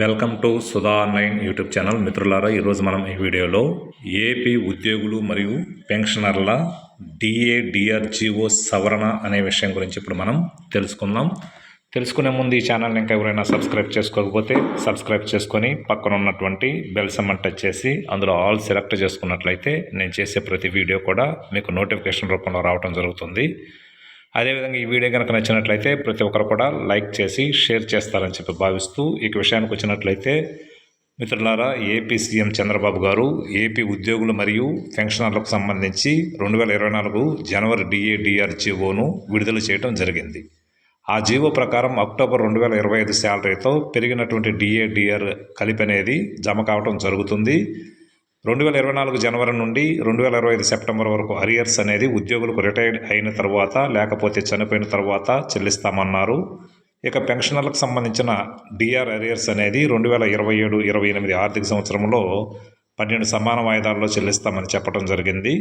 Welcome to Sudha online YouTube channel. మిత్రులారా ఈరోజు మనం ఈ వీడియోలో ఏపీ ఉద్యోగులు మరియు పెన్షనర్ల డిఏ సవరణ అనే విషయం గురించి ఇప్పుడు మనం తెలుసుకుందాం. తెలుసుకునే ముందు ఈ ఛానల్ని ఇంకా ఎవరైనా సబ్స్క్రైబ్ చేసుకోకపోతే సబ్స్క్రైబ్ చేసుకొని పక్కన ఉన్నటువంటి బెల్ సమ్మన్ టచ్ చేసి అందులో ఆల్ సెలెక్ట్ చేసుకున్నట్లయితే నేను చేసే ప్రతి వీడియో కూడా మీకు నోటిఫికేషన్ రూపంలో రావడం జరుగుతుంది. అదేవిధంగా ఈ వీడియో కనుక నచ్చినట్లయితే ప్రతి ఒక్కరు కూడా లైక్ చేసి షేర్ చేస్తారని చెప్పి భావిస్తూ ఈ విషయానికి వచ్చినట్లయితే మిత్రులారా ఏపీ సీఎం చంద్రబాబు గారు ఏపీ ఉద్యోగులు మరియు పెన్షనర్లకు సంబంధించి రెండు వేల ఇరవై నాలుగు జనవరి డిఏడిఆర్ జీవోను విడుదల చేయడం జరిగింది. ఆ జీవో ప్రకారం అక్టోబర్ రెండు వేల ఇరవై ఐదు శాలరీతో పెరిగినటువంటి డిఏడిఆర్ కలిపి అనేది జమ కావడం జరుగుతుంది. రెండు వేల ఇరవై నాలుగు జనవరి నుండి రెండు వేల ఇరవై ఐదు సెప్టెంబర్ వరకు అరియర్స్ అనేది ఉద్యోగులకు రిటైర్డ్ అయిన తర్వాత లేకపోతే చనిపోయిన తర్వాత చెల్లిస్తామన్నారు. ఇక పెన్షనర్లకు సంబంధించిన డిఆర్ అరియర్స్ అనేది రెండు వేల ఇరవై ఏడు ఇరవై ఎనిమిది ఆర్థిక సంవత్సరంలో పన్నెండు సమాన వాయిదాల్లో చెల్లిస్తామని చెప్పడం జరిగింది.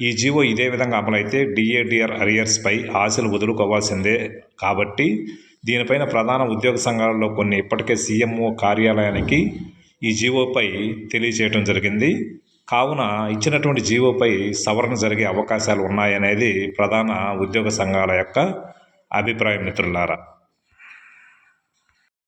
ఈ జీవో ఇదే విధంగా అమలైతే డిఏడిఆర్ అరియర్స్పై ఆశలు వదులుకోవాల్సిందే కాబట్టి దీనిపైన ప్రధాన ఉద్యోగ సంఘాలలో కొన్ని ఇప్పటికే సీఎంఓ కార్యాలయానికి ఈ జీవోపై తెలియజేయటం జరిగింది. కావున ఇచ్చినటువంటి జీవోపై సవరణ జరిగే అవకాశాలు ఉన్నాయనేది ప్రధాన ఉద్యోగ సంఘాల యొక్క అభిప్రాయం మిత్రులారా.